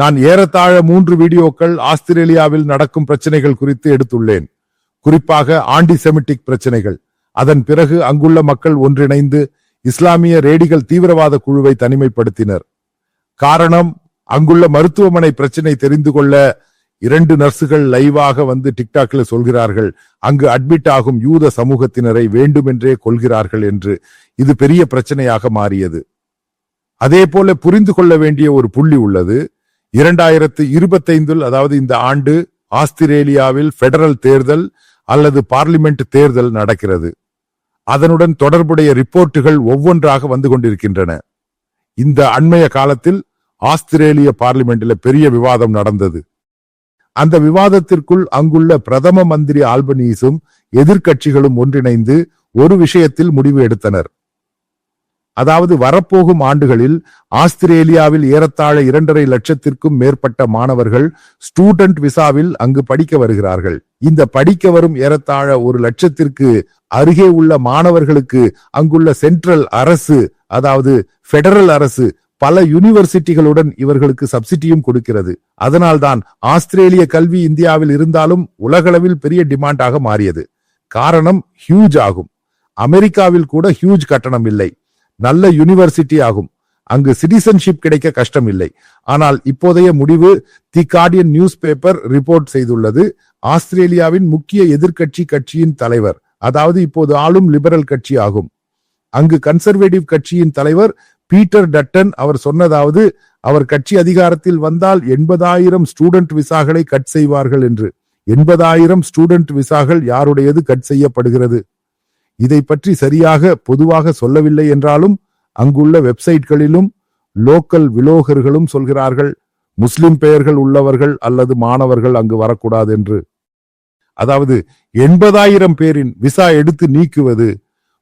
நான் ஏறத்தாழ மூன்று வீடியோக்கள் ஆஸ்திரேலியாவில் நடக்கும் பிரச்சனைகள் குறித்து எடுத்துள்ளேன். குறிப்பாக ஆண்டிசெமிட்டிக் பிரச்சனைகள். அதன் பிறகு அங்குள்ள மக்கள் ஒன்றிணைந்து இஸ்லாமிய ரேடிகள் தீவிரவாத குழுவை தனிமைப்படுத்தினர். காரணம் அங்குள்ள மருத்துவமனை பிரச்சனை தெரிந்து கொள்ள இரண்டு நர்சுகள் லைவாக வந்து டிக்டாக்ல சொல்கிறார்கள். அங்கு அட்மிட் ஆகும் யூத சமூகத்தினரை வேண்டுமென்றே கொள்கிறார்கள் என்று. இது பெரிய பிரச்சனையாக மாறியது. அதே போல புரிந்து கொள்ள வேண்டிய ஒரு புள்ளி உள்ளது. இரண்டாயிரத்து இருபத்தைந்தில் அதாவது இந்த ஆண்டு ஆஸ்திரேலியாவில் பெடரல் தேர்தல் அல்லது பார்லிமெண்ட் தேர்தல் நடக்கிறது. அதனுடன் தொடர்புடைய ரிப்போர்ட்டுகள் ஒவ்வொன்றாக வந்து கொண்டிருக்கின்றன. இந்த அண்மைய காலத்தில் ஆஸ்திரேலிய பார்லிமெண்டில் பெரிய விவாதம் நடந்தது. அந்த விவாதத்திற்குள் அங்குள்ள பிரதம மந்திரி ஆல்பனீஸும் எதிர்க்கட்சிகளும் ஒன்றிணைந்து ஒரு விஷயத்தில் முடிவு எடுத்தனர். அதாவது வரப்போகும் ஆண்டுகளில் ஆஸ்திரேலியாவில் ஏறத்தாழ இரண்டரை லட்சத்திற்கும் மேற்பட்ட மாணவர்கள் ஸ்டூடெண்ட் விசாவில் அங்கு படிக்க வருகிறார்கள். இந்த படிக்க வரும் ஏறத்தாழ ஒரு லட்சத்திற்கு அருகே உள்ள மாணவர்களுக்கு அங்குள்ள சென்ட்ரல் அரசு அதாவது பெடரல் அரசு பல யூனிவர்சிட்டிகளுடன் இவர்களுக்கு சப்சிடியும் கொடுக்கிறது. அதனால்தான் ஆஸ்திரேலிய கல்வி இந்தியாவில் இருந்தாலும் உலகளவில் பெரிய டிமாண்டாக மாறியது. காரணம் ஹியூஜ் ஆகும். அமெரிக்காவில் கூட ஹியூஜ் கட்டணம் இல்லை. நல்ல யூனிவர்சிட்டி ஆகும். அங்கு சிட்டிசன்ஷிப் கிடைக்க கஷ்டம் இல்லை ஆனால் இப்போதைய முடிவு the Guardian news paper report செய்துள்ளது. ஆஸ்திரேலியாவின் முக்கிய எதிர்க்கட்சி கட்சியின் தலைவர். அதாவது இப்போது ஆளும் லிபரல் கட்சி ஆகும். அங்கு கன்சர்வேட்டிவ் கட்சியின் தலைவர் பீட்டர் டட்டன் அவர் சொன்னதாவது அவர் கட்சி அதிகாரத்தில் வந்தால் எண்பதாயிரம் ஸ்டூடெண்ட் விசாகளை கட் செய்வார்கள் என்று. எண்பதாயிரம் ஸ்டூடெண்ட் விசாகள் யாருடையது கட் செய்யப்படுகிறது? இதை பற்றி சரியாக பொதுவாக சொல்லவில்லை என்றாலும் அங்குள்ள வெப்சைட்களிலும் லோக்கல் விலோகர்களும் சொல்கிறார்கள். முஸ்லிம் பெயர்கள் உள்ளவர்கள் அல்லது மாணவர்கள் அங்கு வரக்கூடாது என்று. அதாவது எண்பதாயிரம் பேரின் விசா எடுத்து நீக்குவது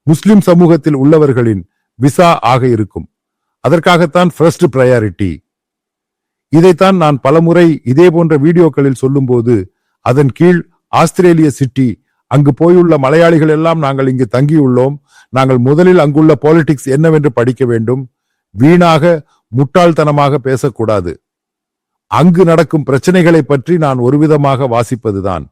முஸ்லிம் சமூகத்தில் உள்ளவர்களின் விசா ஆக இருக்கும். அதற்காகத்தான் ஃபர்ஸ்ட் ப்ரையாரிட்டி இதைத்தான் நான் பலமுறை இதே போன்ற வீடியோக்களில் சொல்லும்போது அதன் கீழ் ஆஸ்திரேலிய சிட்டி அங்கு போயுள்ள மலையாளிகள் எல்லாம் நாங்கள் இங்கு தங்கியுள்ளோம். நாங்கள் முதலில் அங்குள்ள பாலிடிக்ஸ் என்னவென்று படிக்க வேண்டும். வீணாக முட்டாள்தனமாக பேசக்கூடாது. அங்கு நடக்கும் பிரச்சனைகளை பற்றி நான் ஒருவிதமாக வாசிப்பதுதான்.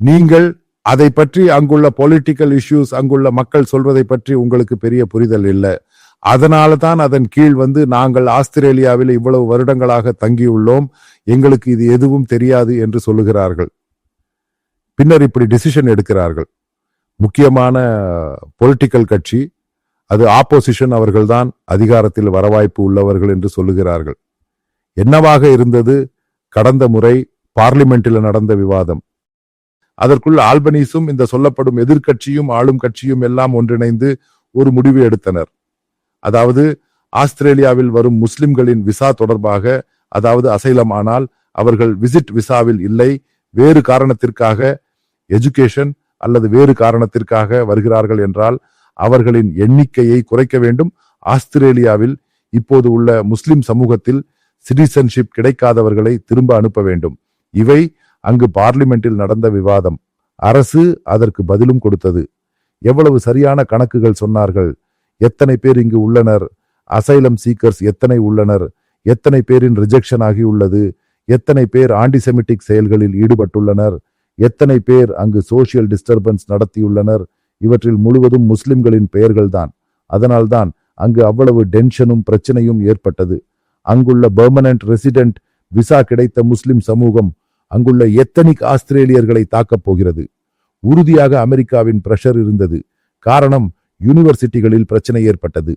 நீங்கள் அதை பற்றி அங்குள்ள பொலிட்டிக்கல் இஷ்யூஸ் அங்குள்ள மக்கள் சொல்வதை பற்றி உங்களுக்கு பெரிய புரிதல் இல்லை. அதனால தான் அதன் கீழ் வந்து நாங்கள் ஆஸ்திரேலியாவில் இவ்வளவு வருடங்களாக தங்கியுள்ளோம். எங்களுக்கு இது எதுவும் தெரியாது என்று சொல்லுகிறார்கள். பின்னர் இப்படி டிசிஷன் எடுக்கிறார்கள். முக்கியமான பொலிட்டிக்கல் கட்சி அது ஆப்போசிஷன் அவர்கள்தான் அதிகாரத்தில் வரவாய்ப்பு உள்ளவர்கள் என்று சொல்லுகிறார்கள். என்னவாக இருந்தது? கடந்த முறை பார்லிமெண்டில் நடந்த விவாதம். அதற்குள் ஆல்பனீஸும் இந்த சொல்லப்படும் எதிர்க்கட்சியும் ஆளும் கட்சியும் எல்லாம் ஒன்றிணைந்து ஒரு முடிவு எடுத்தனர். அதாவது ஆஸ்திரேலியாவில் வரும் முஸ்லிம்களின் விசா தொடர்பாக அதாவது அசைலம் ஆனால் அவர்கள் விசிட் விசாவில் இல்லை. வேறு காரணத்திற்காக எஜுகேஷன் அல்லது வேறு காரணத்திற்காக வருகிறார்கள் என்றால் அவர்களின் எண்ணிக்கையை குறைக்க வேண்டும். ஆஸ்திரேலியாவில் இப்போது உள்ள முஸ்லிம் சமூகத்தில் சிட்டிசன்ஷிப் கிடைக்காதவர்களை திரும்ப அனுப்ப வேண்டும். இவை அங்கு பார்லிமெண்டில் நடந்த விவாதம். அரசு அதற்கு பதிலும் கொடுத்தது. எவ்வளவு சரியான கணக்குகள் சொன்னார்கள். எத்தனை பேர் இங்கு உள்ளனர். அசைலம் சீக்கர்ஸ் எத்தனை உள்ளனர். எத்தனை பேரின் ரிஜெக்ஷன் ஆகியுள்ளது. எத்தனை பேர் ஆன்டிசெமிட்டிக் செயல்களில் ஈடுபட்டுள்ளனர். எத்தனை பேர் அங்கு சோசியல் டிஸ்டர்பன்ஸ் நடத்தியுள்ளனர்? இவற்றில் முழுவதும் முஸ்லிம்களின் பெயர்கள்தான். அதனால்தான் அங்கு அவ்வளவு டென்ஷனும் பிரச்சனையும் ஏற்பட்டது. அங்குள்ள பெர்மனன்ட் ரெசிடென்ட் விசா கிடைத்த முஸ்லிம் சமூகம் அங்குள்ள எத்தனிக் ஆஸ்திரேலியர்களை தாக்கப் போகிறது. உறுதியாக அமெரிக்காவின் பிரஷர் இருந்தது. காரணம் யூனிவர்சிட்டிகளில் பிரச்சனை ஏற்பட்டது.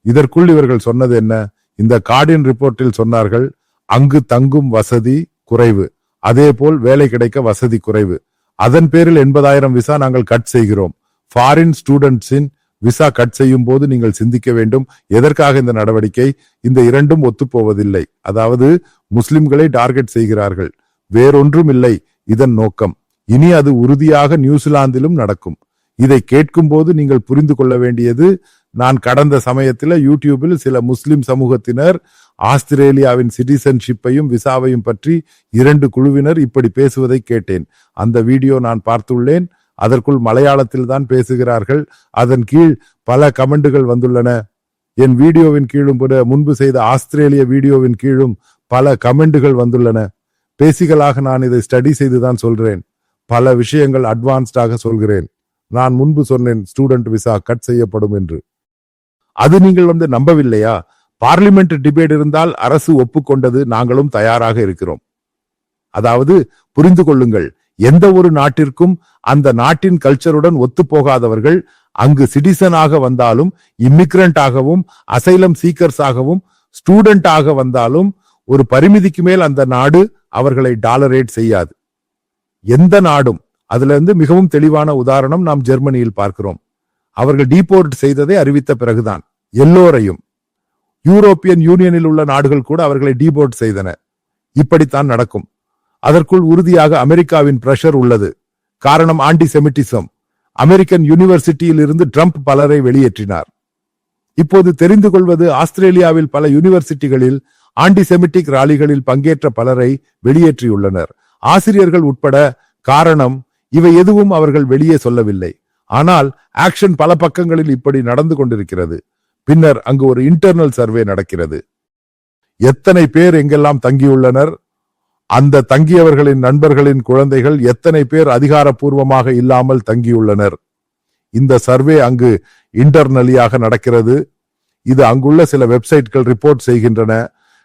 இதற்குள் இவர்கள் சொன்னது என்ன? இந்த கார்டியன் ரிப்போர்ட்டில் சொன்னார்கள் அங்கு தங்கும் வசதி குறைவு. அதேபோல் வேலை கிடைக்க வசதி குறைவு. அதன் பேரில் எண்பதாயிரம் விசா நாங்கள் கட் செய்கிறோம். ஃபாரின் ஸ்டூடெண்ட்ஸின் விசா கட் செய்யும் போது நீங்கள் சிந்திக்க வேண்டும். எதற்காக இந்த நடவடிக்கை? இந்த இரண்டும் ஒத்துப்போவதில்லை. அதாவது முஸ்லிம்களை டார்கெட் செய்கிறார்கள். வேறொன்றும் இல்லை. இதன் நோக்கம். இனி அது உறுதியாக நியூசிலாந்திலும் நடக்கும். இதை கேட்கும் போது நீங்கள் புரிந்து கொள்ள வேண்டியது நான் கடந்த சமயத்தில் யூடியூபில் சில முஸ்லிம் சமூகத்தினர் ஆஸ்திரேலியாவின் சிட்டிசன்ஷிப்பையும் விசாவையும் பற்றி இரண்டு குழுவினர் இப்படி பேசுவதை கேட்டேன். அந்த வீடியோ நான் பார்த்துள்ளேன். அதற்குள் மலையாளத்தில் தான் பேசுகிறார்கள். அதன் கீழ் பல கமெண்டுகள் வந்துள்ளன. என் வீடியோவின் கீழும் கூட முன்பு செய்த ஆஸ்திரேலிய வீடியோவின் கீழும் பல கமெண்டுகள் வந்துள்ளன. பேசிகளாக நான் இதை ஸ்டடி செய்துதான் சொல்கிறேன் பல விஷயங்கள் அட்வான்ஸ்டாக சொல்கிறேன். நான் முன்பு சொன்னேன் ஸ்டூடெண்ட் விசா கட் செய்யப்படும் என்று. அது நீங்கள் வந்து நம்பவில்லையா? பார்லிமெண்ட் டிபேட் இருந்தால் அரசு ஒப்புக்கொண்டது நாங்களும் தயாராக இருக்கிறோம். அதாவது புரிந்து கொள்ளுங்கள். எந்த ஒரு நாட்டிற்கும் அந்த நாட்டின் கல்ச்சருடன் ஒத்துப்போகாதவர்கள் அங்கு சிட்டிசனாக வந்தாலும் இம்மிக்ரண்டாகவும் அசைலம் சீக்கர்ஸ் ஆகவும் வந்தாலும் ஒரு பரிமிதிக்கு மேல் அந்த நாடு அவர்களை டாலரேட் செய்யாது. எந்த நாடும் அதுல இருந்து மிகவும் தெளிவான உதாரணம் நாம் ஜெர்மனியில் பார்க்கிறோம். அவர்கள் டீபோர்ட் செய்ததை அறிவித்த பிறகுதான் எல்லோரையும் யூரோப்பியன் யூனியனில் உள்ள நாடுகள் கூட அவர்களை டீபோர்ட் செய்தன. இப்படித்தான் நடக்கும். அதற்குள் உறுதியாக அமெரிக்காவின் பிரஷர் உள்ளது. காரணம் ஆன்டி செமிட்டிசம் அமெரிக்கன் யூனிவர்சிட்டியில் இருந்து ட்ரம்ப் பலரை வெளியேற்றினார். இப்போது தெரிந்து கொள்வது ஆஸ்திரேலியாவில் பல யூனிவர்சிட்டிகளில் ஆன்டிசெமிட்டிக் ராலிகளில் பங்கேற்ற பலரை வெளியேற்றியுள்ளனர். ஆசிரியர்கள் உட்பட காரணம் இவை எதுவும் அவர்கள் வெளியே சொல்லவில்லை. ஆனால் ஆக்ஷன் பல பக்கங்களில் இப்படி நடந்து கொண்டிருக்கிறது. பின்னர் அங்கு ஒரு இன்டர்னல் சர்வே நடக்கிறது. எத்தனை பேர் எங்கெல்லாம் தங்கியுள்ளனர்? அந்த தங்கியவர்களின் நண்பர்களின் குழந்தைகள் எத்தனை பேர் அதிகாரப்பூர்வமாக இல்லாமல் தங்கியுள்ளனர்? இந்த சர்வே அங்கு இன்டர்னலியாக நடக்கிறது. இது அங்குள்ள சில வெப்சைட்கள் ரிப்போர்ட் செய்கின்றன.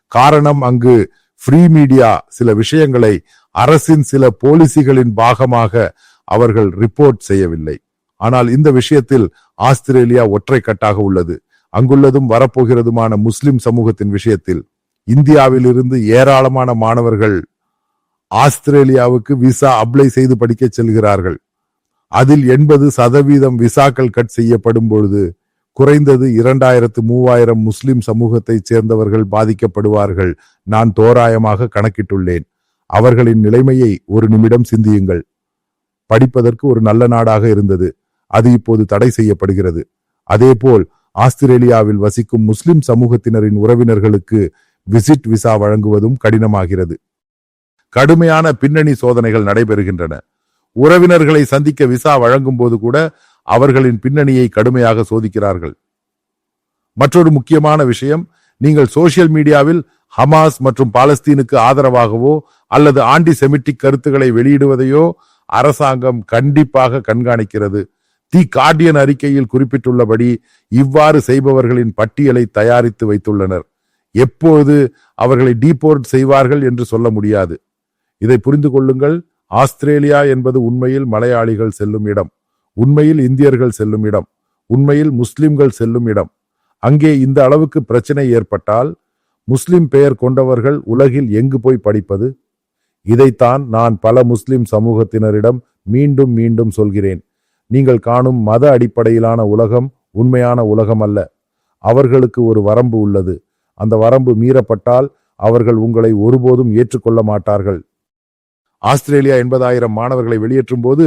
காரணம் அங்கு ஃப்ரீ மீடியா சில விஷயங்களை அரசின் சில போலிசிகளின் பாகமாக அவர்கள் ரிப்போர்ட் செய்யவில்லை. ஆனால் இந்த விஷயத்தில் ஆஸ்திரேலியா ஒற்றை கட்டாக உள்ளது. அங்குள்ளதும் வரப்போகிறதுமான முஸ்லிம் சமூகத்தின் விஷயத்தில் இந்தியாவில் இருந்து ஏராளமான மாணவர்கள் ஆஸ்திரேலியாவுக்கு விசா அப்ளை செய்து படிக்க செல்கிறார்கள். அதில் எண்பது சதவீதம் விசாக்கள் கட் செய்யப்படும் பொழுது குறைந்தது இரண்டாயிரத்து மூவாயிரம் முஸ்லிம் சமூகத்தைச் சேர்ந்தவர்கள் பாதிக்கப்படுவார்கள். நான் தோராயமாக கணக்கிட்டுள்ளேன். அவர்களின் நிலைமையை ஒரு நிமிடம் சிந்தியுங்கள். படிப்பதற்கு ஒரு நல்ல நாடாக இருந்தது. அது இப்போது தடை செய்யப்படுகிறது. அதேபோல் ஆஸ்திரேலியாவில் வசிக்கும் முஸ்லிம் சமூகத்தினரின் உறவினர்களுக்கு விசிட் விசா வழங்குவதும் கடினமாகிறது. கடுமையான பின்னணி சோதனைகள் நடைபெறுகின்றன. உறவினர்களை சந்திக்க விசா வழங்கும் போது கூட அவர்களின் பின்னணியை கடுமையாக சோதிக்கிறார்கள். மற்றொரு முக்கியமான விஷயம் நீங்கள் சோசியல் மீடியாவில் ஹமாஸ் மற்றும் பாலஸ்தீனுக்கு ஆதரவாகவோ அல்லது ஆண்டி செமிட்டிக் கருத்துக்களை வெளியிடுவதையோ அரசாங்கம் கண்டிப்பாக கண்காணிக்கிறது. தி கார்டியன் அறிக்கையில் குறிப்பிட்டுள்ளபடி இவ்வாறு செய்பவர்களின் பட்டியலை தயாரித்து வைத்துள்ளனர். எப்போது அவர்களை டீபோர்ட் செய்வார்கள் என்று சொல்ல முடியாது. இதை புரிந்து கொள்ளுங்கள். ஆஸ்திரேலியா என்பது உண்மையில் மலையாளிகள் செல்லும் இடம். உண்மையில் இந்தியர்கள் செல்லும் இடம். உண்மையில் முஸ்லிம்கள் செல்லும் இடம். அங்கே இந்த அளவுக்கு பிரச்சனை ஏற்பட்டால் முஸ்லிம் பெயர் கொண்டவர்கள் உலகில் எங்கு போய் படிப்பது? இதைத்தான் நான் பல முஸ்லிம் சமூகத்தினரிடம் மீண்டும் மீண்டும் சொல்கிறேன். நீங்கள் காணும் மத அடிப்படையிலான உலகம் உண்மையான உலகம் அல்ல அவர்களுக்கு ஒரு வரம்பு உள்ளது. அந்த வரம்பு மீறப்பட்டால் அவர்கள் உங்களை ஒருபோதும் ஏற்றுக்கொள்ள மாட்டார்கள். ஆஸ்திரேலியா எண்பதாயிரம் மாணவர்களை வெளியேற்றும் போது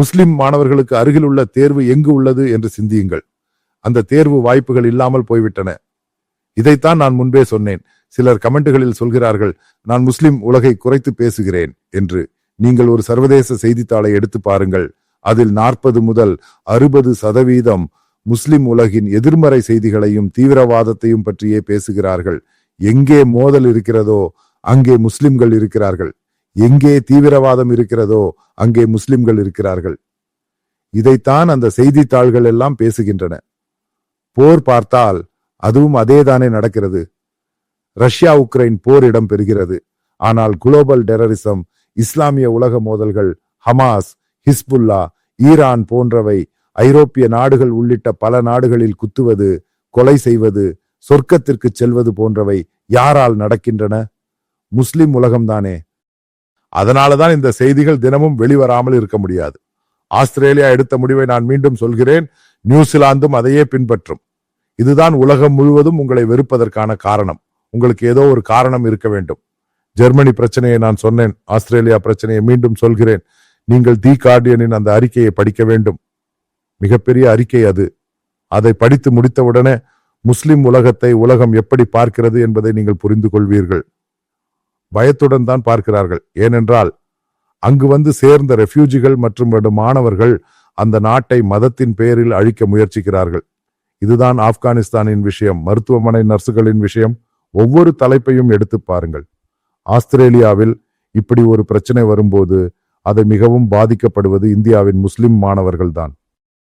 முஸ்லிம் மாணவர்களுக்கு அருகில் உள்ள தேர்வு எங்கு உள்ளது என்று சிந்தியுங்கள். அந்த தேர்வு வாய்ப்புகள் இல்லாமல் போய்விட்டன. இதைத்தான் நான் முன்பே சொன்னேன். சிலர் கமெண்ட்டுகளில் சொல்கிறார்கள் நான் முஸ்லிம் உலகை குறைத்து பேசுகிறேன் என்று. நீங்கள் ஒரு சர்வதேச செய்தித்தாளை எடுத்து பாருங்கள். அதில் நாற்பது முதல் அறுபது சதவீதம் முஸ்லிம் உலகின் எதிர்மறை செய்திகளையும் தீவிரவாதத்தையும் பற்றியே பேசுகிறார்கள். எங்கே மோதல் இருக்கிறதோ அங்கே முஸ்லிம்கள் இருக்கிறார்கள். எங்கே தீவிரவாதம் இருக்கிறதோ அங்கே முஸ்லிம்கள் இருக்கிறார்கள். இதைத்தான் அந்த செய்தித்தாள்கள் எல்லாம் பேசுகின்றன. போர் பார்த்தால் அதுவும் அதேதானே நடக்கிறது. ரஷ்யா உக்ரைன் போர் இடம் பெறுகிறது. ஆனால் குளோபல் டெரரிசம் இஸ்லாமிய உலக மோதல்கள் ஹமாஸ் ஹிஸ்புல்லா ஈரான் போன்றவை ஐரோப்பிய நாடுகள் உள்ளிட்ட பல நாடுகளில் குத்துவது கொலை செய்வது சொர்க்கத்திற்கு செல்வது போன்றவை யாரால் நடக்கின்றன? முஸ்லிம் உலகம்தானே. அதனாலதான் இந்த செய்திகள் தினமும் வெளிவராமல் இருக்க முடியாது. ஆஸ்திரேலியா எடுத்த முடிவை நான் மீண்டும் சொல்கிறேன். நியூசிலாந்தும் அதையே பின்பற்றும். இதுதான் உலகம் முழுவதும் உங்களை வெறுப்பதற்கான காரணம். உங்களுக்கு ஏதோ ஒரு காரணம் இருக்க வேண்டும். ஜெர்மனி பிரச்சனையை நான் சொன்னேன். ஆஸ்திரேலியா பிரச்சனையை மீண்டும் சொல்கிறேன். நீங்கள் தி கார்டியனின் அந்த அறிக்கையை படிக்க வேண்டும். மிகப்பெரிய அறிக்கை அது. அதை படித்து முடித்தவுடனே முஸ்லிம் உலகத்தை உலகம் எப்படி பார்க்கிறது என்பதை நீங்கள் புரிந்து கொள்வீர்கள். பயத்துடன் தான் பார்க்கிறார்கள். ஏனென்றால் அங்கு வந்து சேர்ந்த ரெஃப்யூஜிகள் மற்றும் ரெண்டு மாணவர்கள் அந்த நாட்டை மதத்தின் பெயரில் அழிக்க முயற்சிக்கிறார்கள். இதுதான் ஆப்கானிஸ்தானின் விஷயம் மருத்துவமனை நர்சுகளின் விஷயம். ஒவ்வொரு தலைப்பையும் எடுத்து பாருங்கள். ஆஸ்திரேலியாவில் இப்படி ஒரு பிரச்சனை வரும்போது அதை மிகவும் பாதிக்கப்படுவது இந்தியாவின் முஸ்லிம் மாணவர்கள்தான்.